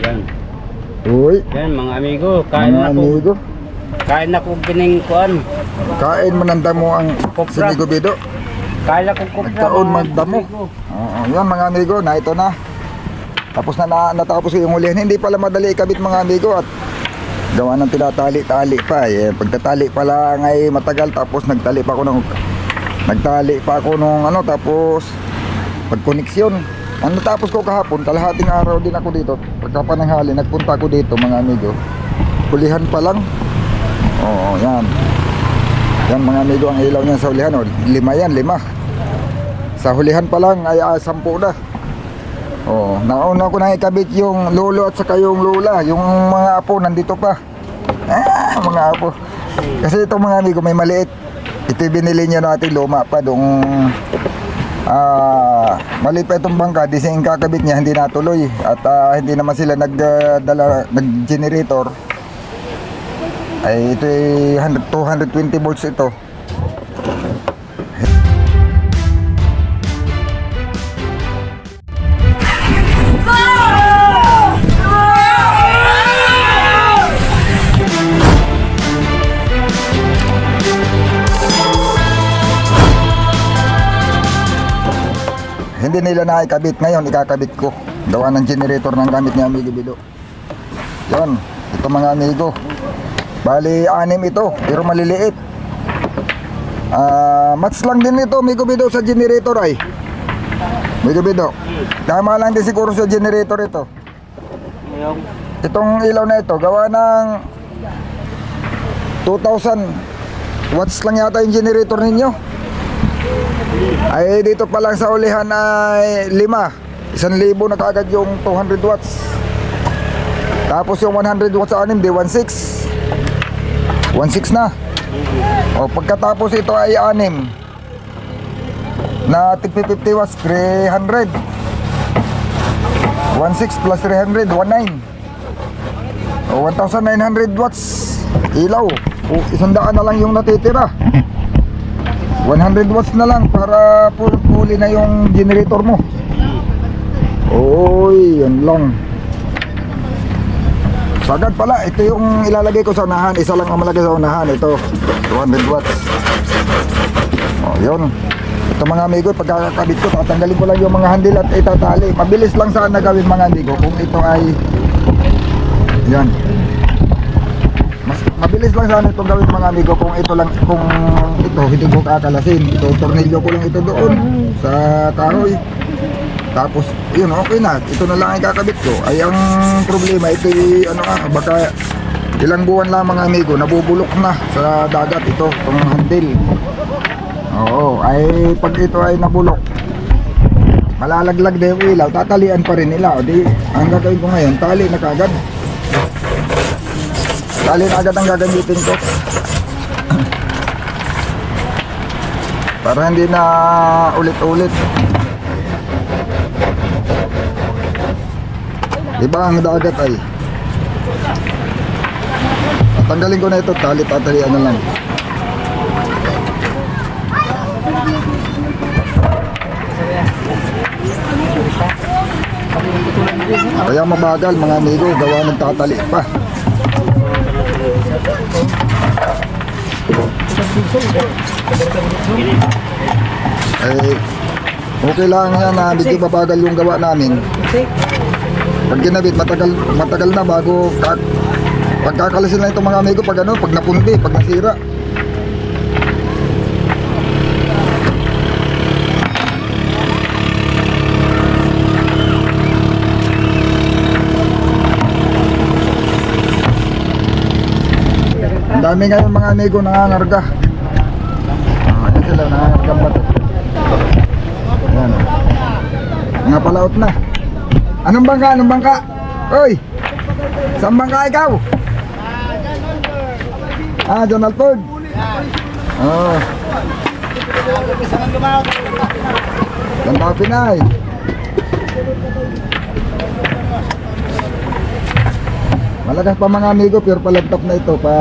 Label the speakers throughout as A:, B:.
A: Yan.
B: Uy,
A: Yan mga amigo. Kain
B: mga
A: na po.
B: amigo.
A: Kain na po kining kuan.
B: Kain mo ng damo ang
A: Kopra.
B: sinigobido.
A: Kain na po ko.
B: Nagtaon magdamo. Oo, yan mga amigo, na ito na. Tapos na, na natapos ko yung hulihan. Hindi pala madali ikabit mga amigo at gawa ng tinatali-tali pa. Eh, pagtatali pa lang ay matagal tapos nagtali pa ako ng nagtali pa ako nung ano tapos pagkoneksyon. Ang natapos ko kahapon, kalahating araw din ako dito. Pagka pananghali, nagpunta ako dito mga amigo. Hulihan pa lang. Oo, yan. Yan mga amigo, ang ilaw niyan sa hulihan. Oh. Lima yan, lima. Sa hulihan pa lang ay ah, sampu na. Oo, nauna ko na ikabit yung lolo at saka yung lola. Yung mga apo nandito pa. Ah, mga apo. Kasi itong mga amigo may maliit. Ito binili niya natin luma pa dong ah maliit pa itong bangka di sing kakabit niya hindi natuloy. At ah, hindi naman sila nagdala nag generator ay ito ay 100 220 volts ito Hindi nila nakikabit ngayon, ikakabit ko. Gawa ng generator ng gamit ni Amigo Bido. Yan, ito mga amigo. Bali, anim ito, pero maliliit. Ah, match lang din ito, Amigo Bido, sa generator ay. Amigo Bido, tama lang din siguro sa generator ito. Itong ilaw na ito, gawa ng 2,000 watts lang yata yung generator ninyo. Ay dito pa lang sa ulihan ay lima. Isang libo na kagad yung 200 watts. Tapos yung 100 watts sa anim, di 1.6. 1.6 na. O pagkatapos ito ay anim. Na 50 watts, 300. 1.6 plus 300, 1.9. O 1,900 watts ilaw. O isang daan na lang yung natitira. 100 watts na lang para full na yung generator mo. Oy, yan lang. Sagad pala, ito yung ilalagay ko sa unahan. Isa lang ang malagay sa unahan. Ito, 200 watts. O, yun. Ito mga amigo, pagkakabit ko, tatanggalin ko lang yung mga handle at itatali. Mabilis lang sana gawin mga amigo kung ito ay yan. Mas mabilis lang sana itong gawin mga amigo kung ito lang kung ito hindi ko kakalasin. Ito tornilyo ko lang ito doon sa kahoy. Tapos yun okay na. Ito na lang ang kakabit ko. Ay ang problema ito ay, ano nga baka ilang buwan lang mga amigo nabubulok na sa dagat ito itong handle. Oo, ay pag ito ay nabulok malalaglag na yung ilaw, tatalian pa rin nila. O di, ang gagawin ko ngayon, tali na kagad. Tali na agad ang gagamitin ko. Para hindi na ulit-ulit. Diba ang dagat ay? Tanggalin ko na ito, tali tatalian na lang. Kaya mabagal mga amigo, gawa ng tatali pa. Eh, okay lang yan na medyo mabagal yung gawa namin. Pag ginabit, matagal, matagal na bago ka, pagkakalasin lang itong mga amigo pag ano, pag napunti, pag nasira. Ang dami ngayon mga amigo. Ah, ayan sila, nangangarga ba to? Ayan. oh. Mga palaot na. Anong bangka? Anong bangka? Oy! Saan bangka ikaw? Ah, Donald Ford. Oh. Ganda Pinay. Malagas pa mga amigo, pure palantap na ito pa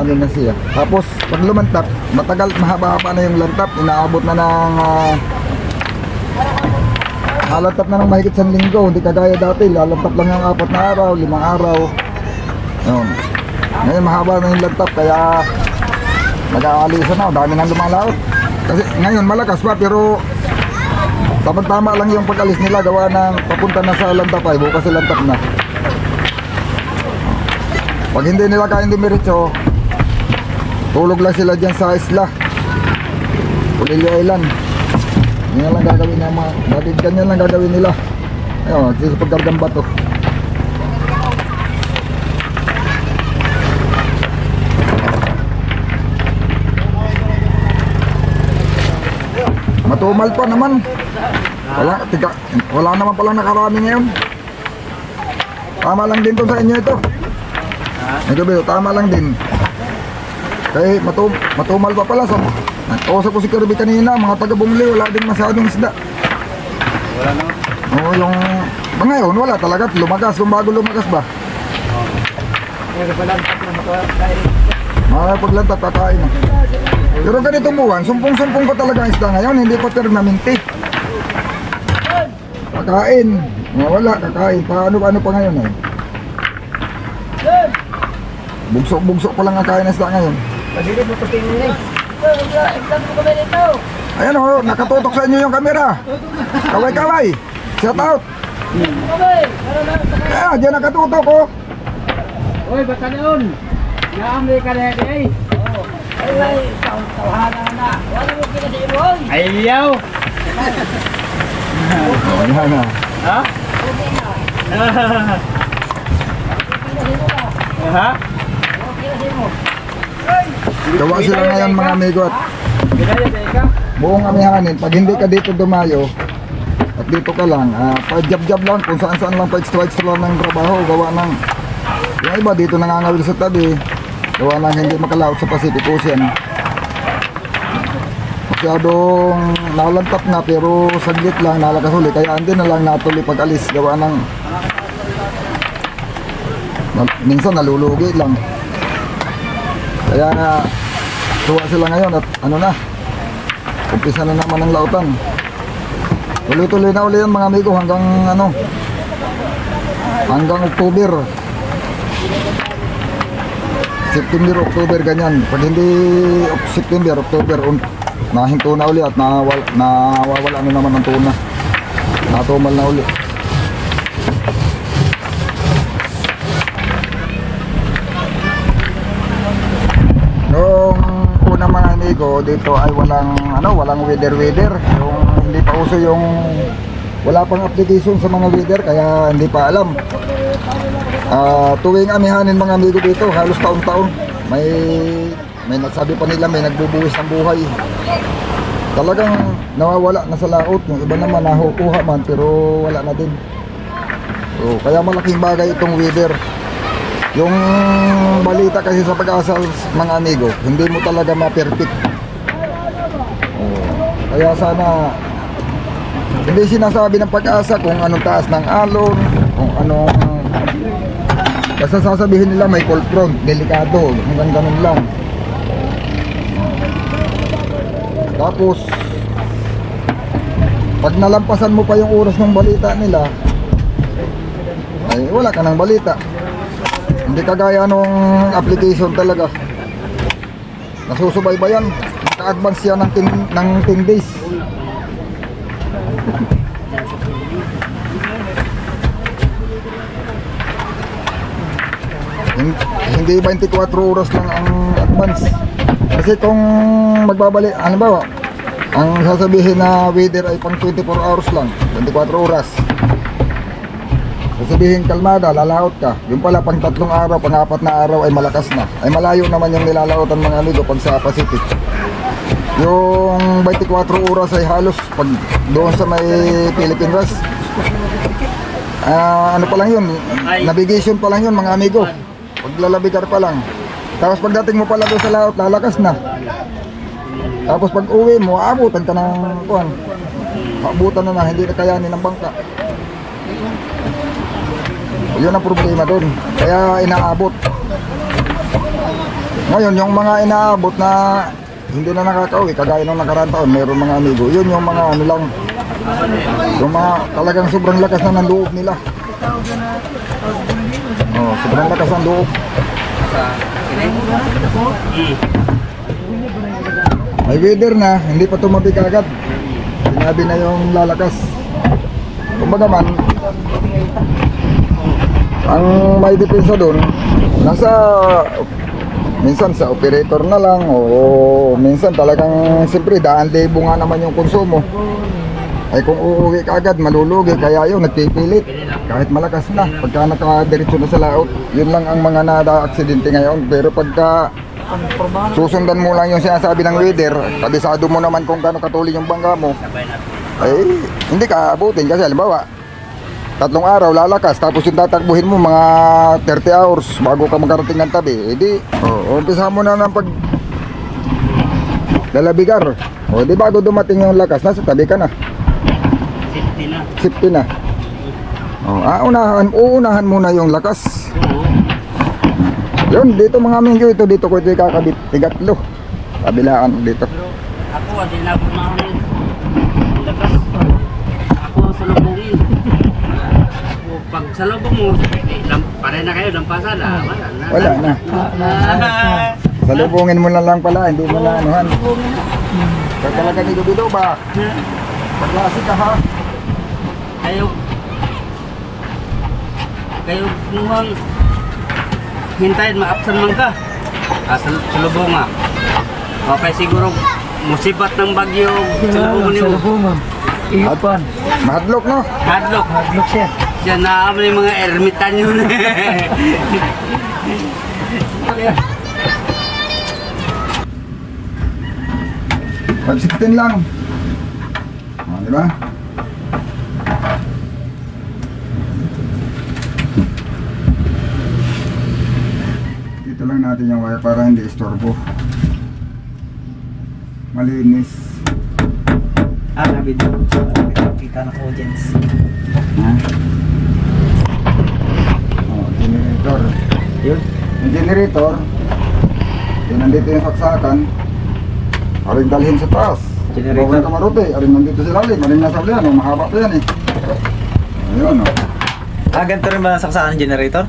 B: ano na siya. Tapos pag lumantap, matagal mahaba pa na yung lantap, inaabot na ng ah, Lalantap na ng mahigit sa linggo, hindi kagaya dati, lalantap lang ng apat na araw, limang araw. Yun. Ngayon mahaba na yung lantap, kaya nag-aalisa na, dami nang lumalaot. Kasi ngayon malakas pa, pero tamang-tama lang yung pag-alis nila, gawa ng papunta na sa lantap ay, bukas sa lantap na. Pag hindi nila kain dumiretso, tulog lang sila dyan sa isla. Pulilio Island. Yan lang gagawin ng mga, dati ganyan lang gagawin nila. Ayun, sa pagkargang bato. Matumal pa naman. Wala, tiga, wala naman pala nakarami ngayon. Tama lang din to sa inyo ito. Medyo bito, tama lang din. Kaya matum matumal pa pala sa Nakausap ko si Kirby kanina, mga taga bumili, wala din masyadong isda.
A: Wala naman.
B: Oo, yung... Ba ngayon, wala talaga. Lumagas, yung bago lumagas ba?
A: Pero pala na makakain.
B: Mga paglantap, kakain na. Pero ganitong buwan, sumpong-sumpong pa talaga ang isda ngayon, hindi pa permanente. Kakain. Wala, kakain. Paano-ano pa ngayon eh? Bugso-bugso pa lang ang kain ng isda ngayon.
A: Mo patingin eh.
B: Ayan o, nakatutok sa inyo yung kamera. Kaway-kaway. Shout out. Ayan, dyan nakatutok oh.
A: Uy, bata noon. Naamli ka na eh. Ayaw.
B: Ayan na.
A: Ha? Ha?
B: Gawa sila ngayon mga amigo at buong amihanin. Pag hindi ka dito dumayo, at dito ka lang, ah, pa-jab-jab lang, kung saan-saan lang pa-extra-extra lang ng trabaho, gawa ng, yung iba dito nangangawil sa tabi, gawa ng hindi makalaot sa Pacific Ocean. Masyadong nalantap na pero saglit lang nalakas uli, kaya hindi na lang natuloy pag-alis, gawa ng, minsan nalulugi lang. Kaya nga, tuwa sila ngayon at ano na, umpisa na naman ang lautan. Tuloy-tuloy na uli yan mga amigo hanggang ano, hanggang October. September, October, ganyan. Pag hindi September, October, un, nahinto na uli at nawawala na naman ang tuna. Natumal na uli. Amigo, dito ay walang ano, walang weather weather. Yung hindi pa uso yung wala pang application sa mga weather kaya hindi pa alam. Ah, tuwing amihanin mga amigo dito, halos taon-taon may may nasabi pa nila may nagbubuwis ng buhay. Talagang nawawala na sa laot. Yung iba naman nahukuha man pero wala na din. So, kaya malaking bagay itong weather. Yung balita kasi sa pag-asa mga amigo, hindi mo talaga ma-perfect. Oh, kaya sana hindi sinasabi ng pag-asa kung anong taas ng alon, kung anong basta sasabihin nila may cold front, delikado, hanggang ganun lang. Tapos pag nalampasan mo pa yung oras ng balita nila, ay wala ka ng balita. Hindi kagaya nung application talaga. Nasusubaybayan. Naka-advance yan ng 10, ng 10 days. Hin- Hindi 24 oras lang ang advance. Kasi kung magbabalik, ano ba, ang sasabihin na weather ay pang 24 hours lang, 24 oras. Sasabihin kalmada, lalaot ka. Yung pala pang tatlong araw, pang apat na araw ay malakas na. Ay malayo naman yung nilalaotan mga amigo pag sa Pacific. Yung 24 oras ay halos pag doon sa may Philippine Rest. Ah, ano pa lang yun, navigation pa lang yun mga amigo. Pag lalabigar pa lang. Tapos pagdating mo pala doon sa laot, lalakas na. Tapos pag uwi mo, aabutan ka ng kuhan. Maabutan na na, hindi na kayanin ng bangka. Yun ang problema doon. Kaya inaabot. Ngayon, yung mga inaabot na hindi na nakakauwi, kagaya nung nakaraan taon, meron mga amigo. Yun yung mga ano lang, Yung mga talagang sobrang lakas na ng loob nila. Oh, sobrang lakas ng loob. May weather na, hindi pa tumabig agad. Sinabi na yung lalakas. Kumbaga man, ang may depensa doon, nasa minsan sa operator na lang o minsan talagang siyempre daan libo nga naman yung konsumo. Ay kung uuwi ka agad, malulugi. Kaya yun, nagpipilit. Kahit malakas na. Pagka nakadiretso na sa laot, yun lang ang mga nada-aksidente ngayon. Pero pagka susundan mo lang yung sinasabi ng weather, kabisado mo naman kung gaano katuloy yung bangga mo, ay hindi ka abutin. Kasi halimbawa, tatlong araw lalakas, tapos yung tatakbuhin mo mga 30 hours bago ka magkarating ng tabi. Eh di, oh, umpisa mo na ng pag lalabigar. O di bago dumating yung lakas, nasa tabi ka na.
A: Safety na.
B: Safety na. Oh, ah, unahan, uunahan muna yung lakas.
A: Oo.
B: Yun, dito mga mingyo ito, dito ko ito kakabit. Tigatlo. Kabilaan dito.
A: Ako, na ako na ako. Lakas. Ako sa lubungin. Pag sa lubong mo, eh, lam, pare na kayo, lampasan na. Wala na.
B: Wala na.
A: Ah.
B: Salubungin mo na lang pala, hindi mo na anuhan. Kaya talaga ni Dubido ba? Paklase ka ha?
A: Kayo, kayo mukhang hintayin, ma-absent man ka. Ah, sa, sa lubong. Okay, siguro musibat ng bagyo sa lubong mo.
B: Ipan. Mahadlok no?
A: Hadlock.
C: Look siya.
A: Diyan na kami yung mga ermitan yun.
B: Pag-16 lang. O, di ba? Dito lang natin yung wire para hindi istorbo. Malinis.
C: Ah, nabidyo. Kita ng audience.
B: Ha? Oh, generator.
C: Yun.
B: Yung generator, yung nandito yung saksakan, aring dalhin sa taas.
C: Generator.
B: Bawal ka marote, aring nandito sa lalim, aring nasa yan, oh, mahaba pa yan eh. Ayun oh.
C: Ah, ganito rin ba nasaksakan ng generator?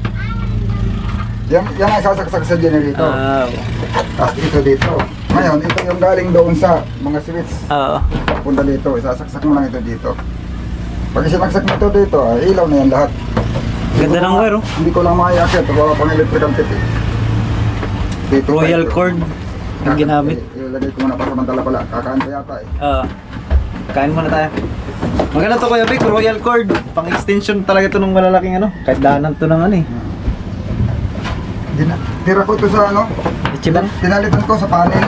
B: Yan, yan ang sasaksak sa generator.
C: Ah,
B: Tapos ito dito. Ngayon, ito yung galing doon sa mga switch.
C: oo.
B: Punta dito, isasaksak mo lang ito dito. Pag isinaksak mo ito dito, ay ilaw na yan lahat.
C: Ganda ng wire, oh.
B: Hindi ko lang maiakit, wala pang electrical tip eh. Dito
C: Royal cord ang ginamit.
B: Eh, Ilagay ko muna para samantala pala. Kakaan pa yata eh.
C: Oo. Kain muna tayo. Maganda to Kuya Vic, royal cord. Pang extension talaga to ng malalaking ano. Kahit daanan to ng ano eh.
B: Dina, tira ko ito sa ano,
C: Ichiban?
B: pinalitan ko sa panel.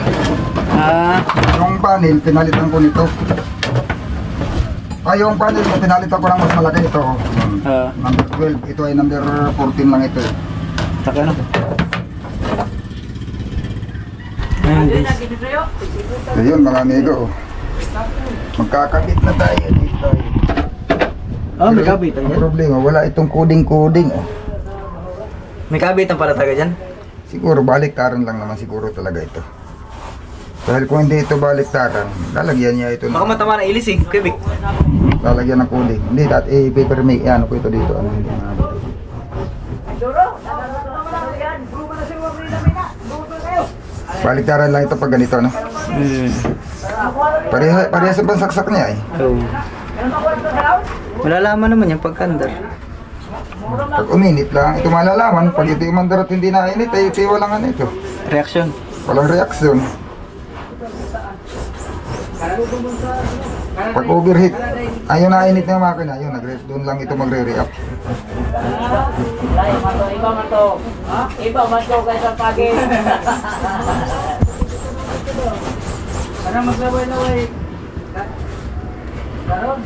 C: Ah,
B: Yung panel, pinalitan ko nito. Ay, yung panel, pinalitan ko ng mas malaki ito.
C: ah.
B: Number 12, ito ay number 14 lang ito. eh.
C: Saka ano? Ayun guys.
B: Ayun mga amigo. Magkakabit na tayo dito. eh.
C: Oh, may kabitan
B: Ang problema, wala itong coding-coding. Oh.
C: May kabitan pala taga dyan.
B: Siguro baliktaran lang naman siguro talaga ito. Dahil kung hindi ito baliktaran, lalagyan niya ito
C: Baka
B: ng,
C: matama na ilis eh, Vic.
B: lalagyan ng coding. Hindi, dati eh, paper make, ano ko ito dito. Ano, hindi na Baliktaran lang ito pag ganito, no?
C: Hmm.
B: Pareha, parehas ang saksak niya eh.
C: Oh. Malalaman naman yan pagkandar.
B: Pag uminit lang, ito malalaman. Pag ito yung mandar at hindi nainit, ay ito yung walang ano ito.
C: Reaction.
B: Walang reaksyon. Pag overheat, ayun na init na yung makina, yun, nagre doon lang ito magre-react.
D: Iba man to. Iba man to kaysa pagi. Para maglaway-laway. Karon.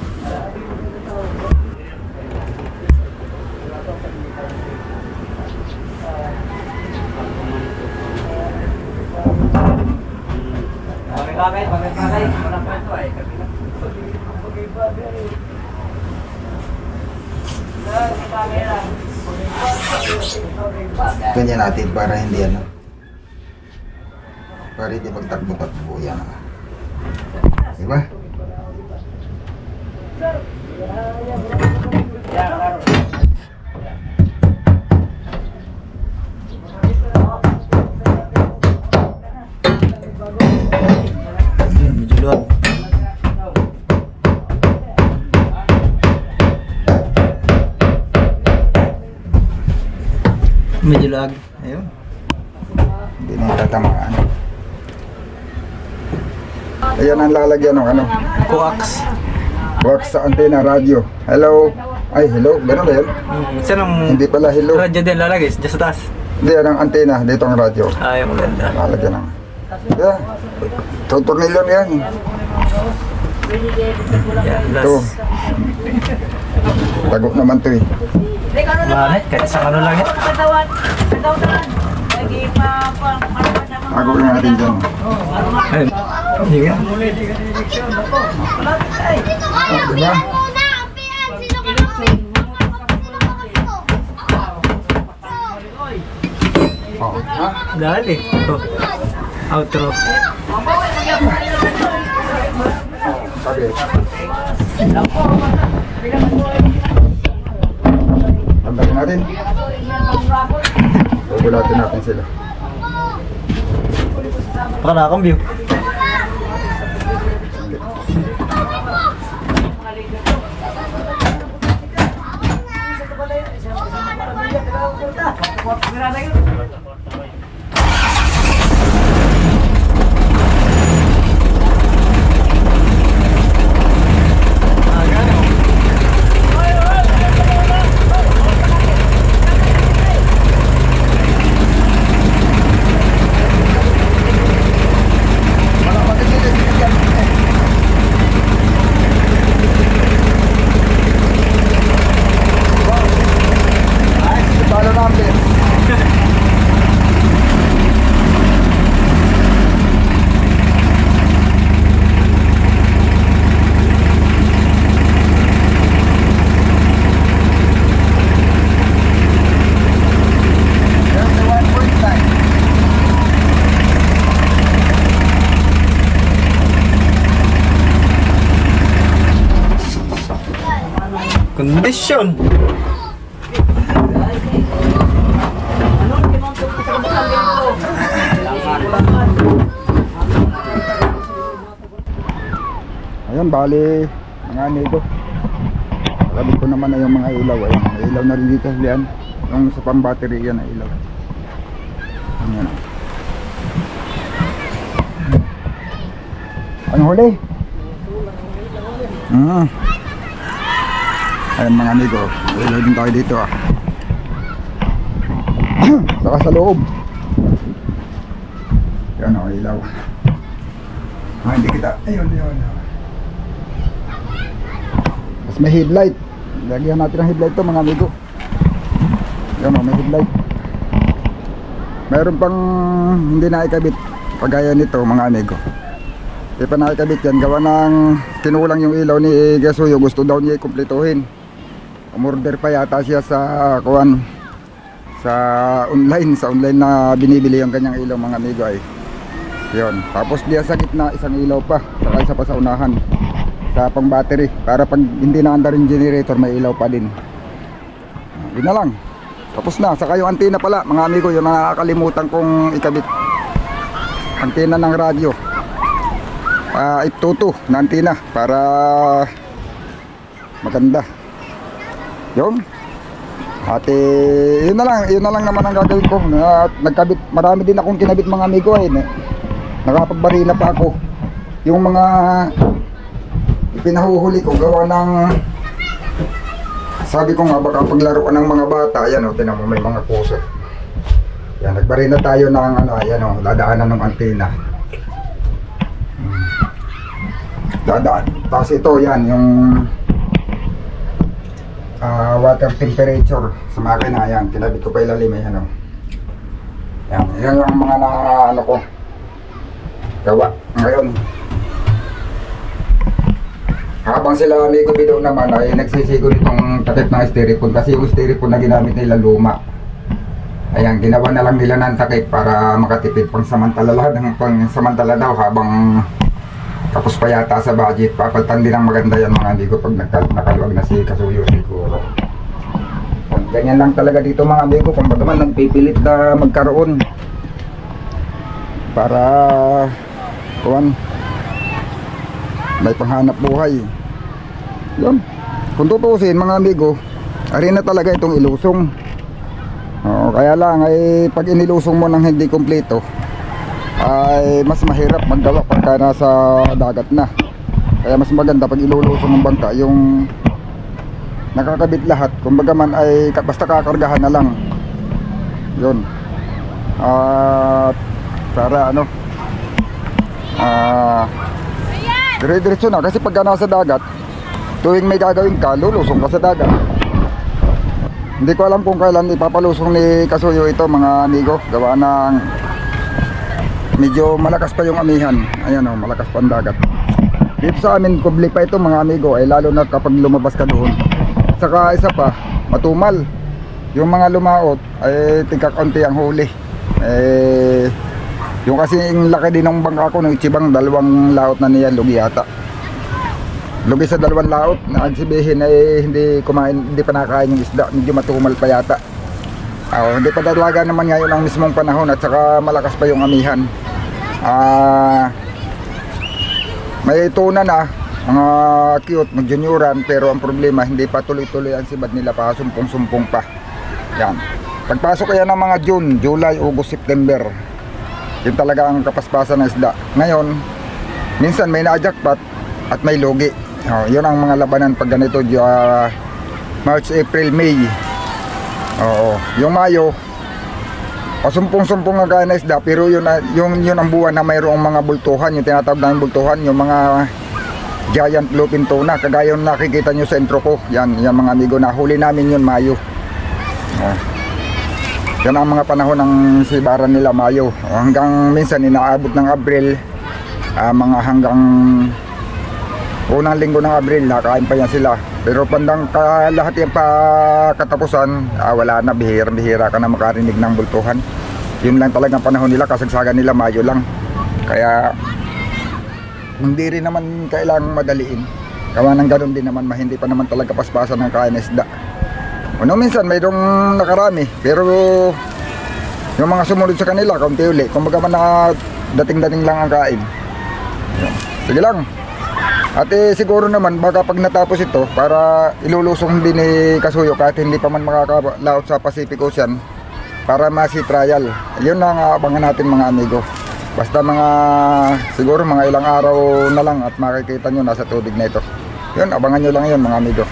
D: Pagkakay, pagkakay. Walang kwento ay.
B: Ganyan natin para hindi ano. Para hindi magtakbo-takbo yan. Diba?
C: Medyo luwag. Luwag. Ayun.
B: Hindi na tatamaan. Ayan ang lalagyan ng ano.
C: Coax.
B: Wax sa antena, radio. Hello. Ay, hello. Ganun ba yun?
C: Hmm, saan ang
B: Hindi pala hello.
C: radyo din lalagay? Sa taas.
B: Hindi, yan ang antena. Dito ang radio.
C: Ay, maganda.
B: Lalagyan ng... Yeah. Tutornilyo yan.
C: Yan,
B: Ito.
C: last.
B: Tago naman to eh.
C: Mahal, kahit isang ano lang yan.
B: Tago na natin dyan.
C: Ayun. Yun.
B: Oh, diba? Oh.
C: Dali. Oh. Outro.
B: Sabi. Tandalin natin. Bubulatin natin sila.
C: Baka na akong view.
B: Palo natin.
C: Kondisyon.
B: Ayun, bali, mga amigo. Sabi ko naman na yung mga ilaw. Ayun, may ilaw na rin dito. Yan. Yung sa pang battery yan na ilaw. Ayan. Ano huli? Ah. Ayun mga amigo. Ilaw din tayo dito ah. Saka sa loob. Yan o, ilaw. Ah, hindi kita. Ayun, ayun. Tapos may headlight. Lagyan natin ng headlight to mga amigo. Yan o, may headlight. Meron pang hindi na ikabit. Pagaya nito mga amigo. Hindi pa nakikabit yan. Gawa ng kinulang yung ilaw ni Gasuyo. Gusto daw niya ikumpletuhin. Umorder pa yata siya sa kuwan sa online sa online na binibili yung kanyang ilaw mga amigo ay. Yon tapos diya sa gitna isang ilaw pa. Saka isa pa sa unahan. Sa pang battery. Para pag hindi na andar generator may ilaw pa din. Yun na lang. Tapos na. Saka yung antena pala mga amigo yung nakakalimutan kong ikabit. Antena ng radyo uh, iptuto na antena para maganda yun at eh, yun na lang, yun na lang naman ang gagawin ko. Na, nagkabit, marami din akong kinabit mga amigo eh. Na- Nakapagbarina pa ako. Yung mga pinahuhuli ko gawa ng sabi ko nga baka paglaruan ng mga bata, ayan o, tinan mo may mga puso. Yan, nagbarina tayo ng ano, ayan o, dadaanan ng antena. Hmm. Dadaan. Tapos ito, yan, yung ah, water temperature sa makina. Yan kinabit ko pa ilalim eh ano yan yan yung mga na ano ko. Gawa ngayon. Habang sila amigo bido naman ay nagsisigo nitong takip ng styrofoam kasi yung styrofoam na ginamit nila luma. Ayan ginawa na lang nila ng takip para makatipid pang samantala lang ng pang samantala daw habang Tapos pa yata sa budget, papalitan din ang maganda yan mga amigo pag nakal nakaluwag na si Kasuyo siguro. Ganyan lang talaga dito mga amigo, kung baga man nagpipilit na magkaroon para kuwan may panghanap buhay. Yun. Kung tutusin mga amigo, ari na talaga itong ilusong. Oo, kaya lang ay pag inilusong mo ng hindi kumpleto ay mas mahirap maggawa pagka nasa dagat na. Kaya mas maganda pag ilulusong ng bangka yung nakakabit lahat. Kumbaga man ay basta kakargahan na lang. Yun. At para ano ah dire-diretso na kasi pagka nasa dagat tuwing may gagawin ka lulusong ka sa dagat hindi ko alam kung kailan ipapalusong ni Kasuyo ito mga amigo gawa ng medyo malakas pa yung amihan. Ayan o malakas pa ang dagat. Dito sa amin kubli pa ito mga amigo. Ay lalo na kapag lumabas ka doon. Saka isa pa matumal. Yung mga lumaot ay tigka-konti ang huli. Eh yung kasi yung laki din ng bangka ko ng Ichibang dalawang laot na niya lugi yata lugi sa dalawang laot na agsibihin ay hindi kumain hindi pa nakain yung isda. Medyo matumal pa yata. Ah, hindi pa dalaga naman ngayon ang mismong panahon at saka malakas pa yung amihan ah may tuna na mga cute mag-junioran pero ang problema hindi pa tuloy-tuloy ang sibad nila pa sumpong-sumpong pa. Yan. Pagpasok kaya ng mga June, July, August, September yun talaga ang kapaspasan ng isda. Ngayon minsan may na-jackpot at may lugi. Oh, yun ang mga labanan pag ganito uh, March, April, May. Oo yung Mayo pasumpong-sumpong nga kaya na isda pero yun, yung, yun ang buwan na mayroong mga bultuhan yung tinatawag namin bultuhan yung mga giant bluefin tuna kagaya yung nakikita nyo sa intro ko yan, yan mga amigo na huli namin yun Mayo oh. Yan ang mga panahon ng sibaran nila Mayo. Hanggang minsan inaabot ng Abril, ah, mga hanggang unang linggo ng Abril, nakain pa yan sila. Pero pandang ka, lahat yung pa katapusan, ah, wala na, bihira-bihira ka na makarinig ng bultuhan. Yun lang talagang panahon nila, kasagsagan nila Mayo lang. Kaya hindi rin naman kailangang madaliin. Gawa ng ganun din naman, ma- hindi pa naman talaga paspasan ng kain isda. Ano minsan mayroong nakarami pero yung mga sumunod sa kanila kaunti uli. Kumbaga man na dating-dating lang ang kain. Sige lang. At eh, siguro naman baka pag natapos ito para ilulusong din ni Kasuyo kahit hindi pa man makakalaot sa Pacific Ocean para masi trial. Yun lang ang abangan natin mga amigo. Basta mga siguro mga ilang araw na lang at makikita nyo nasa tubig na ito. Yun, abangan nyo lang yun mga amigo.